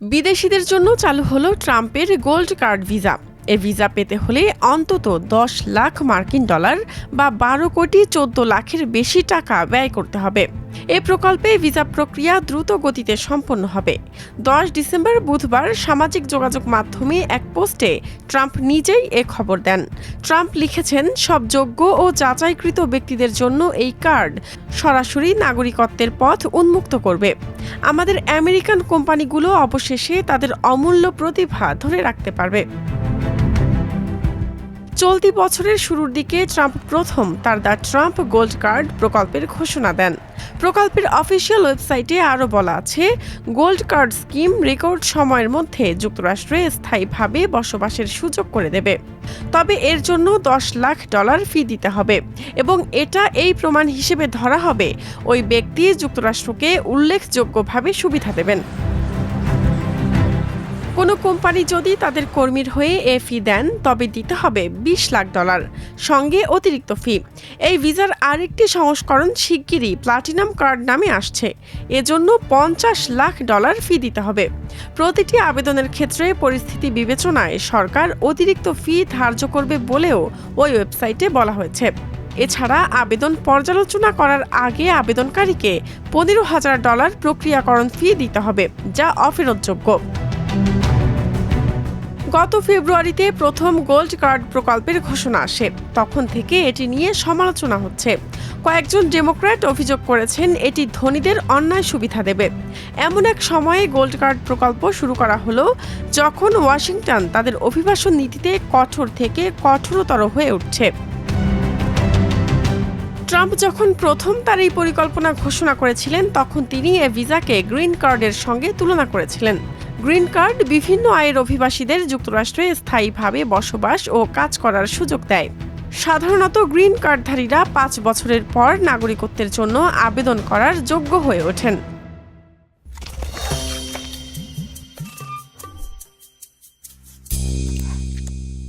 বিদেশিদের জন্য চালু হলো ট্রাম্পের গোল্ড কার্ড ভিসা। এ ভিসা পেতে হলে অন্তত দশ লাখ মার্কিন ডলার বা বারো কোটি চোদ্দ লাখের বেশি টাকা ব্যয় করতে হবে। এ প্রকল্পে ভিসা প্রক্রিয়া দ্রুত গতিতে সম্পন্ন হবে। দশ ডিসেম্বর বুধবার সামাজিক যোগাযোগ মাধ্যমে এক পোস্টে ট্রাম্প নিজেই এ খবর দেন। ট্রাম্প লিখেছেন, সব যোগ্য ও যাচাইকৃত ব্যক্তিদের জন্য এই কার্ড সরাসরি নাগরিকত্বের পথ উন্মুক্ত করবে। আমাদের আমেরিকান কোম্পানিগুলো অবশেষে তাদের অমূল্য প্রতিভা ধরে রাখতে পারবে। চলতি বছরের শুরুর দিকে ট্রাম্প প্রথম, তার দ্য ট্রাম্প গোল্ড কার্ড প্রকল্পের ঘোষণা দেন। প্রকল্পের অফিসিয়াল ওয়েবসাইটে আরও বলা আছে, গোল্ড কার্ড স্কিম রেকর্ড সময়ের মধ্যে যুক্তরাষ্ট্রে স্থায়ীভাবে বসবাসের সুযোগ করে দেবে। তবে এর জন্য দশ লাখ ডলার ফি দিতে হবে এবং এটা এই প্রমাণ হিসেবে ধরা হবে, ওই ব্যক্তি যুক্তরাষ্ট্রকে উল্লেখযোগ্যভাবে সুবিধা দেবেন। কোনো কোম্পানি যদি তাদের কর্মীর হয়ে এ ফি দেন, তবে দিতে হবে বিশ লাখ ডলার। সঙ্গে অতিরিক্ত ফি। এই ভিসার আরেকটি সংস্করণ শিগগিরই প্লাটিনাম কার্ড নামে আসছে। এজন্য পঞ্চাশ লাখ ডলার ফি দিতে হবে। প্রতিটি আবেদনের ক্ষেত্রে পরিস্থিতি বিবেচনায় সরকার অতিরিক্ত ফি ধার্য করবে বলেও ওই ওয়েবসাইটে বলা হয়েছে। এছাড়া আবেদন পর্যালোচনা করার আগে আবেদনকারীকে পনেরো হাজার ডলার প্রক্রিয়াকরণ ফি দিতে হবে, যা অফেরতযোগ্য। গত ফেব্রুয়ারিতে প্রথম গোল্ড কার্ড প্রকল্পের ঘোষণা আসে। তখন থেকে এটি নিয়ে সমালোচনা হচ্ছে। কয়েকজন ডেমোক্র্যাট অভিযোগ করেছেন এটি ধনীদের অন্যায় সুবিধা দেবে। এমন এক সময়ে গোল্ড কার্ড প্রকল্প শুরু করা হলো যখন ওয়াশিংটন তাদের অভিবাসন নীতিতে কঠোর থেকে কঠোরতর হয়ে উঠছে। ট্রাম্প যখন প্রথম তার এই পরিকল্পনা ঘোষণা করেছিলেন, তখন তিনি এ ভিসাকে গ্রিন কার্ডের সঙ্গে তুলনা করেছিলেন। গ্রিন কার্ড বিভিন্ন আয়ের অভিবাসীদের যুক্তরাষ্ট্রে স্থায়ীভাবে বসবাস ও কাজ করার সুযোগ দেয়। সাধারণত গ্রিন কার্ডধারীরা পাঁচ বছরের পর নাগরিকত্বের জন্য আবেদন করার যোগ্য হয়ে ওঠেন।